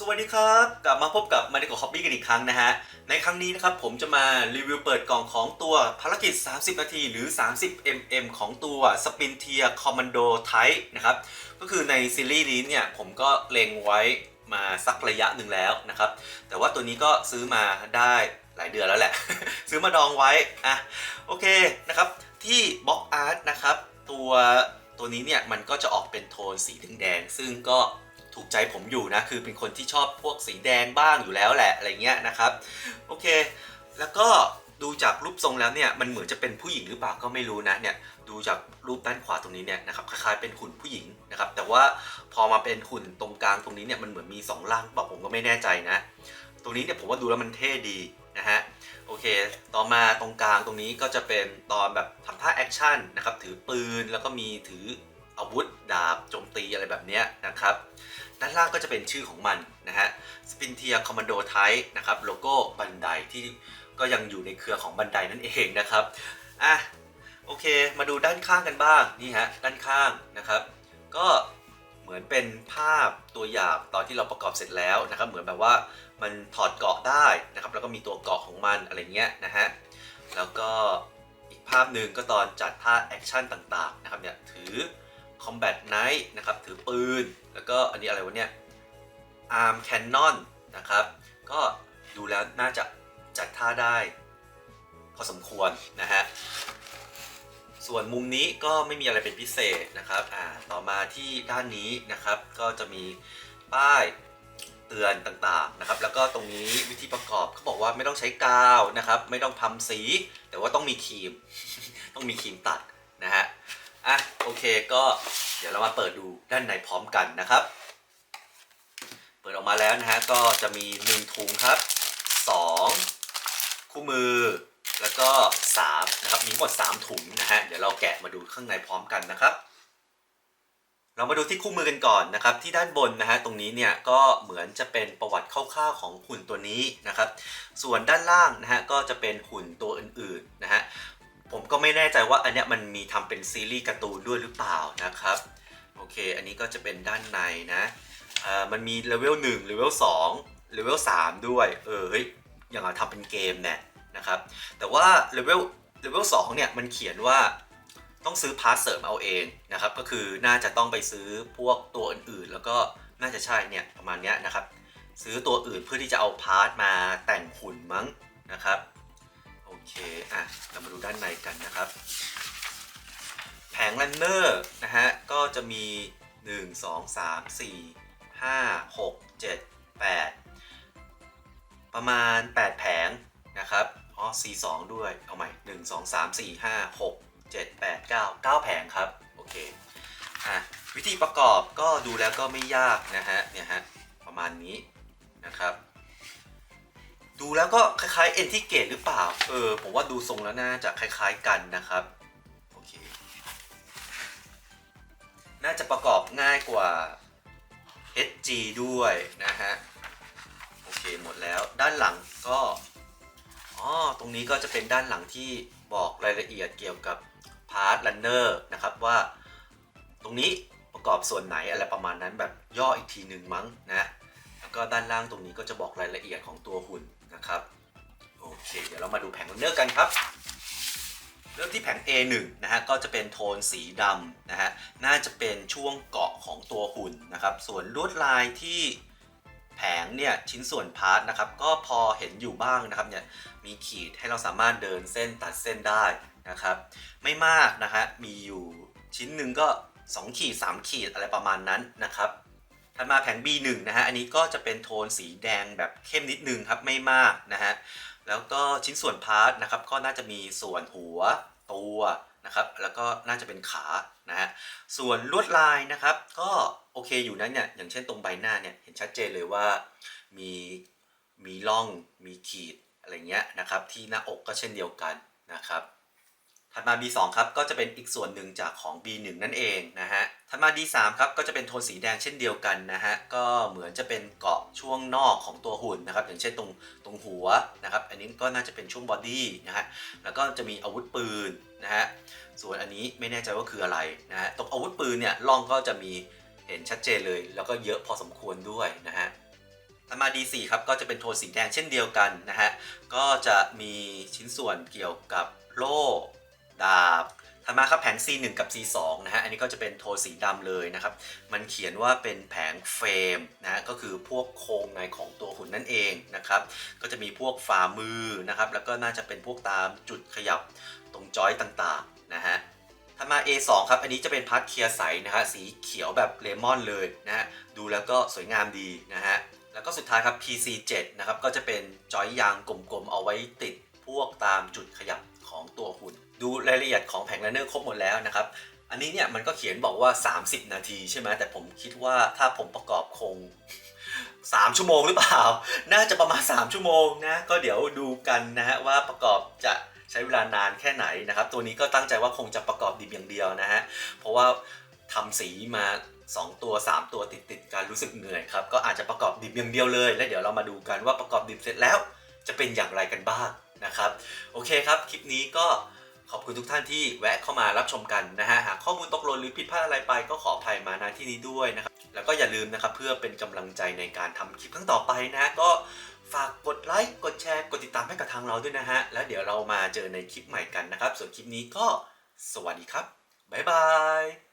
สวัสดีครับ กลับมาพบกับมาริโกฮอบบี้กันอีกครั้งนะฮะ ในครั้งนี้นะครับผมจะมารีวิวเปิดกล่องของตัวภารกิจ 30 นาทีหรือ 30 mm ของตัวสปินเทียคอมมานโดไทนะครับ ก็คือในซีรีส์นี้เนี่ยผมก็เล็งไว้มาสักระยะหนึ่งแล้วนะครับ แต่ว่าตัวนี้ก็ซื้อมาได้หลายเดือนแล้วแหละ ซื้อมาดองไว้ อะ โอเคนะครับ ที่บ็อกอาร์ตนะครับ ตัวตัวนี้เนี่ยมันก็จะออกเป็นโทนสีแดงๆซึ่งก็ ถูกใจผมอยู่นะ คือเป็นคนที่ชอบพวกสีแดงบ้างอยู่แล้วแหละอะไรเงี้ยนะครับ โอเค แล้วก็ดูจากรูปทรงแล้วเนี่ยมันเหมือนจะเป็นผู้หญิงหรือเปล่าก็ไม่รู้นะเนี่ยดูจากรูปด้านขวาตรงนี้เนี่ยนะครับคล้ายๆเป็นหุ่นผู้หญิงนะครับแต่ว่าพอมาเป็นหุ่นตรงกลางตรงนี้เนี่ยมันเหมือนมีสองร่างเปล่าผมก็ไม่แน่ใจนะ ตรงนี้เนี่ยผมว่าดูแล้วมันเท่ดีนะฮะโอเค ต่อมาตรงกลางตรงนี้ก็จะเป็นตอนแบบทำท่าแอคชั่นนะครับถือปืนแล้วก็มีถืออาวุธดาบโจมตีอะไรแบบเนี้ยนะครับ ด้านล่างก็จะเป็นชื่อของมันนะฮะสปินเทียคอมมานโดไทป์นะครับโลโก้บันไดที่ก็ยังอยู่ในเครือของบันไดนั่นเองนะครับอะโอเคมาดูด้านข้างกันบ้างนี่ฮะด้านข้างนะครับ ก็เหมือนเป็นภาพตัวอย่างตอนที่เราประกอบเสร็จแล้วนะครับ เหมือนแบบว่ามันถอดเกาะได้นะครับ แล้วก็มีตัวเกาะของมันอะไรเงี้ยนะฮะแล้วก็อีกภาพหนึ่งก็ตอนจัดท่าแอคชั่นต่างๆนะครับเนี่ยถือ Combat Knight นะครับถือปืน แล้วก็อันนี้อะไรวะเนี่ย Arm Cannon นะครับ ก็ดูแล้วน่าจะจัดท่าได้ พอสมควรนะฮะ ส่วนมุมนี้ก็ไม่มีอะไรเป็นพิเศษนะครับ อ่า ต่อมาที่ด้านนี้นะครับ ก็จะมีป้ายเตือนต่างๆนะครับ แล้วก็ตรงนี้วิธีประกอบเขาบอกว่าไม่ต้องใช้กาวนะครับ ไม่ต้องทำสี แต่ว่าต้องมีครีม ต้องมีครีมตัดนะฮะ อะโอเคก็เดี๋ยวเรามาเปิดดูด้านในพร้อมกันนะครับ เปิดออกมาแล้วนะฮะก็จะมี1ถุงครับ2 คู่มือ แล้วก็3นะครับมีหมด 3 ถุงนะฮะเดี๋ยวเราแกะมาดูข้างในพร้อมกันนะครับ เรามาดูที่คู่มือกันก่อนนะครับ ที่ด้านบนนะฮะตรงนี้เนี่ยก็เหมือนจะเป็นประวัติคร่าวๆของหุ่นตัวนี้นะครับ ส่วนด้านล่างนะฮะก็จะเป็นหุ่นตัวอื่นๆนะฮะ ผมก็ไม่แน่ใจว่าอันเนี้ยมันมีทำเป็นซีรีส์การ์ตูนด้วยหรือเปล่านะครับ โอเค อันนี้ก็จะเป็นด้านในนะอ่ามันมีเลเวล1เลเวล2เลเวล3ด้วย เออเฮ้ยอย่างเราทำเป็นเกมเนี่ยนะครับ แต่ว่าเลเวลเลเวล2เนี่ยมันเขียนว่าต้องซื้อพาร์ทเสริมเอาเองนะครับ ก็คือน่าจะต้องไปซื้อพวกตัวอื่นๆ แล้วก็น่าจะใช่เนี่ยประมาณเนี้ยนะครับ ซื้อตัวอื่นเพื่อที่จะเอาพาร์ทมาแต่งหุ่นมั้งนะครับ อเค อะ เรามาดูด้านในกันนะครับ แผงแลนเนอร์นะฮะ ก็จะมี 1 2 3 4 5 6 7 8 ประมาณ 8 แผงนะครับอ๋อ C2 ด้วย เอาใหม่ 1 2 3 4 5 6 7 8 9 9 แผงครับ โอเค อะ วิธีประกอบก็ดูแล้วก็ไม่ยากนะฮะ เนี่ยฮะ ประมาณนี้นะครับ ดูแล้วก็คล้ายๆเอนทิเกตหรือเปล่า เออ ผมว่าดูทรงแล้วน่าจะคล้ายๆกันนะครับ โอเค น่าจะประกอบง่ายกว่า SG ด้วยนะฮะ โอเค หมดแล้วด้านหลังก็อ๋อตรงนี้ก็จะเป็นด้านหลังที่บอกรายละเอียดเกี่ยวกับพาร์ท runner นะครับว่า ตรงนี้ประกอบส่วนไหนอะไรประมาณนั้นแบบย่ออีกทีหนึ่งมั้งนะ แล้วก็ด้านล่างตรงนี้ก็จะบอกรายละเอียดของตัวหุ่น มาดูแผงลันเนอร์กันครับเริ่มที่แผง A1 นะฮะก็จะเป็นโทนสีดำนะฮะน่าจะเป็นช่วงเกาะของตัวหุ่นนะครับ ส่วนลวดลายที่แผงเนี่ยชิ้นส่วนพาร์ทนะครับก็พอเห็นอยู่บ้างนะครับเนี่ยมีขีดให้เราสามารถเดินเส้นตัดเส้นได้นะครับ ไม่มากนะฮะมีอยู่ชิ้นหนึ่งก็ 2 ขีด 3 ขีดอะไรประมาณนั้นนะครับถัดมาแผง B1 นะฮะอันนี้ก็จะเป็นโทนสีแดงแบบเข้มนิดนึงครับไม่มากนะฮะ แล้วก็ชิ้นส่วนพาร์ทนะครับก็น่าจะมีส่วนหัวตัวนะครับแล้วก็น่าจะเป็นขานะฮะส่วนลวดลายนะครับก็โอเคอยู่นะเนี่ยอย่างเช่นตรงใบหน้าเนี่ยเห็นชัดเจนเลยว่ามีมีร่องมีขีดอะไรเงี้ยนะครับที่หน้าอกก็เช่นเดียวกันนะครับถัดมา B2 ครับก็จะเป็นอีกส่วนหนึ่งจากของ B1 นั่นเองนะฮะ ถัดมา D3 ครับก็จะเป็นโทนสีแดงเช่นเดียวกันนะฮะก็เหมือนจะเป็นเกาะช่วงนอกของตัวหุ่นนะครับอย่างเช่นตรงตรงหัวนะครับอันนี้ก็น่าจะเป็นช่วงบอดี้นะฮะแล้วก็จะมีอาวุธปืนนะฮะส่วนอันนี้ไม่แน่ใจว่าคืออะไรนะฮะตรงอาวุธปืนเนี่ยร่องก็จะมีเห็นชัดเจนเลย แล้วก็เยอะพอสมควรด้วยนะฮะถัดมา D4 ครับก็จะเป็นโทนสีแดงเช่นเดียวกันนะฮะก็จะมีชิ้นส่วนเกี่ยวกับโล่ดาบ ถัดมาครับแผง C1 กับ C2 นะฮะ อันนี้ก็จะเป็นโทนสีดำเลยนะครับ มันเขียนว่าเป็นแผงเฟรมนะฮะ ก็คือพวกโครงในของตัวหุ่นนั่นเองนะครับ ก็จะมีพวกฝ่ามือนะครับ แล้วก็น่าจะเป็นพวกตามจุดขยับตรงจอยต่างๆนะฮะถัดมา A2 ครับ อันนี้จะเป็นพาร์ทเคลียร์ใสนะฮะ สีเขียวแบบเลมอนเลยนะฮะ ดูแล้วก็สวยงามดีนะฮะ แล้วก็สุดท้ายครับ PC7 นะครับ ก็จะเป็นจอยยางกลมๆ เอาไว้ติดพวกตามจุดขยับของตัวหุ่น ดูรายละเอียดของแผงไลเนอร์ครบหมดแล้วนะครับ อันนี้เนี่ยมันก็เขียนบอกว่า 30 นาทีใช่ไหมแต่ผมคิดว่าถ้าผมประกอบคง 3 ชั่วโมงหรือเปล่า น่าจะประมาณ 3 ชั่วโมงนะ ก็เดี๋ยวดูกันนะฮะว่าประกอบจะใช้เวลานานแค่ไหนนะครับ ตัวนี้ก็ตั้งใจว่าคงจะประกอบดิบอย่างเดียวนะฮะ เพราะว่าทำสีมา 2 ตัว 3 ตัวติดติดกันรู้สึกเหนื่อยครับ ก็อาจจะประกอบดิบอย่างเดียวเลย แล้วเดี๋ยวเรามาดูกันว่าประกอบดิบเสร็จแล้ว จะเป็นอย่างไรกันบ้างนะครับ โอเคครับ คลิปนี้ก็ ขอบคุณทุกท่านที่แวะเข้ามารับชมกันนะฮะหากข้อมูลตกหล่นหรือผิดพลาดอะไรไปก็ขออภัยมาณที่นี้ด้วยนะครับแล้วก็อย่าลืมนะครับเพื่อเป็นกำลังใจในการทำคลิปครั้งต่อไปนะ ก็ฝากกดไลค์กดแชร์กดติดตามให้กับทางเราด้วยนะฮะแล้วเดี๋ยวเรามาเจอในคลิปใหม่กันนะครับ ส่วนคลิปนี้ก็สวัสดีครับบ๊ายบาย